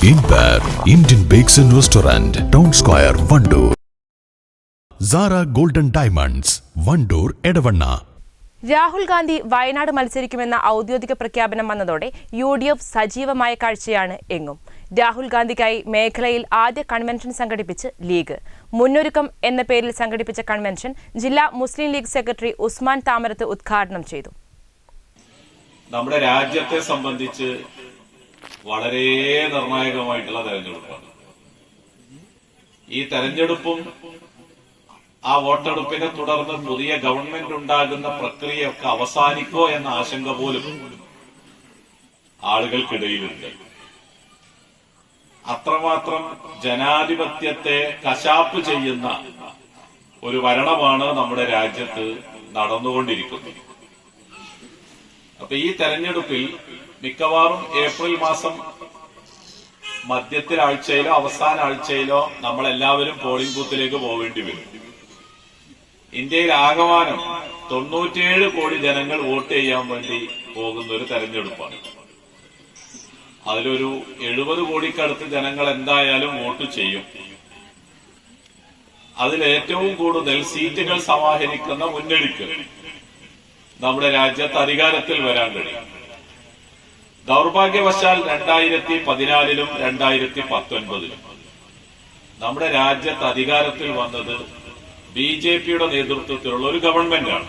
Indian bakes and restaurant town square Wandoor Sara golden diamonds Wandoor Edavanna Rahul Gandhi Wayanad മത്സരിക്കുമെന്ന ഔദ്യോഗിക പ്രഖ്യാപനം വന്നതോടെ U D F സജീവമായ കാഴ്ചയാണ് എങ്ങും. രാഹുൽ ഗാന്ധിക്കായി മേഖലയിൽ ആദ്യ കൺവെൻഷൻ സംഘടിപ്പിച്ച് ലീഗ്. മുന്നൊരുക്കം എന്ന പേരിൽ സംഘടിപ്പിച്ച കൺവെൻഷൻ ജില്ലാ മുസ്ലിം ലീഗ് സെക്രട്ടറി ഉസ്മാൻ താമരത്ത് ഉദ്ഘാടനം ചെയ്തു. നമ്മുടെ രാജ്യത്തെ സംബന്ധിച്ച് വളരെ നിർണായകമായിട്ടുള്ള തെരഞ്ഞെടുപ്പാണ്. ഈ തെരഞ്ഞെടുപ്പും ആ വോട്ടെടുപ്പിനെ തുടർന്ന് പുതിയ ഗവൺമെന്റ് ഉണ്ടാകുന്ന പ്രക്രിയയൊക്കെ അവസാനിക്കോ എന്ന ആശങ്ക പോലും ആളുകൾക്കിടയിലുണ്ട്. അത്രമാത്രം ജനാധിപത്യത്തെ കശാപ്പ് ചെയ്യുന്ന ഒരു ഭരണമാണ് നമ്മുടെ രാജ്യത്ത് നടന്നുകൊണ്ടിരിക്കുന്നത്. അപ്പൊ ഈ തെരഞ്ഞെടുപ്പിൽ മിക്കവാറും ഏപ്രിൽ മാസം മധ്യത്തിൽ ആഴ്ചയിലോ അവസാന ആഴ്ചയിലോ നമ്മൾ എല്ലാവരും പോളിംഗ് ബൂത്തിലേക്ക് പോവേണ്ടി വരും. ഇന്ത്യയിൽ ആകമാനം തൊണ്ണൂറ്റിയേഴ് കോടി ജനങ്ങൾ വോട്ട് ചെയ്യാൻ വേണ്ടി പോകുന്ന ഒരു തെരഞ്ഞെടുപ്പാണ്. അതിലൊരു എഴുപത് കോടിക്കടുത്ത് ജനങ്ങൾ എന്തായാലും വോട്ട് ചെയ്യും. അതിൽ ഏറ്റവും കൂടുതൽ സീറ്റുകൾ സമാഹരിക്കുന്ന മുന്നണിക്ക് നമ്മുടെ രാജ്യത്ത് അധികാരത്തിൽ വരാൻ കഴിയും ദൗർഭാഗ്യവശാൽ രണ്ടായിരത്തി പതിനാലിലും രണ്ടായിരത്തി പത്തൊൻപതിലും നമ്മുടെ രാജ്യത്ത് അധികാരത്തിൽ വന്നത് ബി ജെ പിയുടെ നേതൃത്വത്തിലുള്ള ഒരു ഗവൺമെന്റാണ്.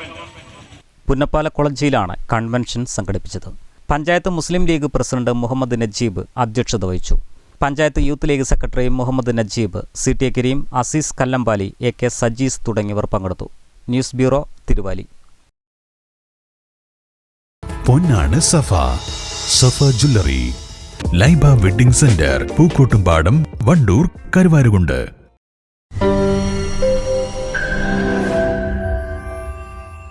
പുന്നപ്പാല കോളേജിലാണ് കൺവെൻഷൻ സംഘടിപ്പിച്ചത്. പഞ്ചായത്ത് മുസ്ലിം ലീഗ് പ്രസിഡന്റ് മുഹമ്മദ് നജീബ് അധ്യക്ഷത വഹിച്ചു. Panchayat youth League secretary Muhammad Najeeb C T Kareem Aziz Kallambali A K Sajees തുടങ്ങിയവർ പങ്കെടുത്തു. News bureau Thiruvali. പൊന്നാണ് Safa. Safa jewellery. Laiba wedding centre Pookkottumpadam Wandoor Karuvarakundu.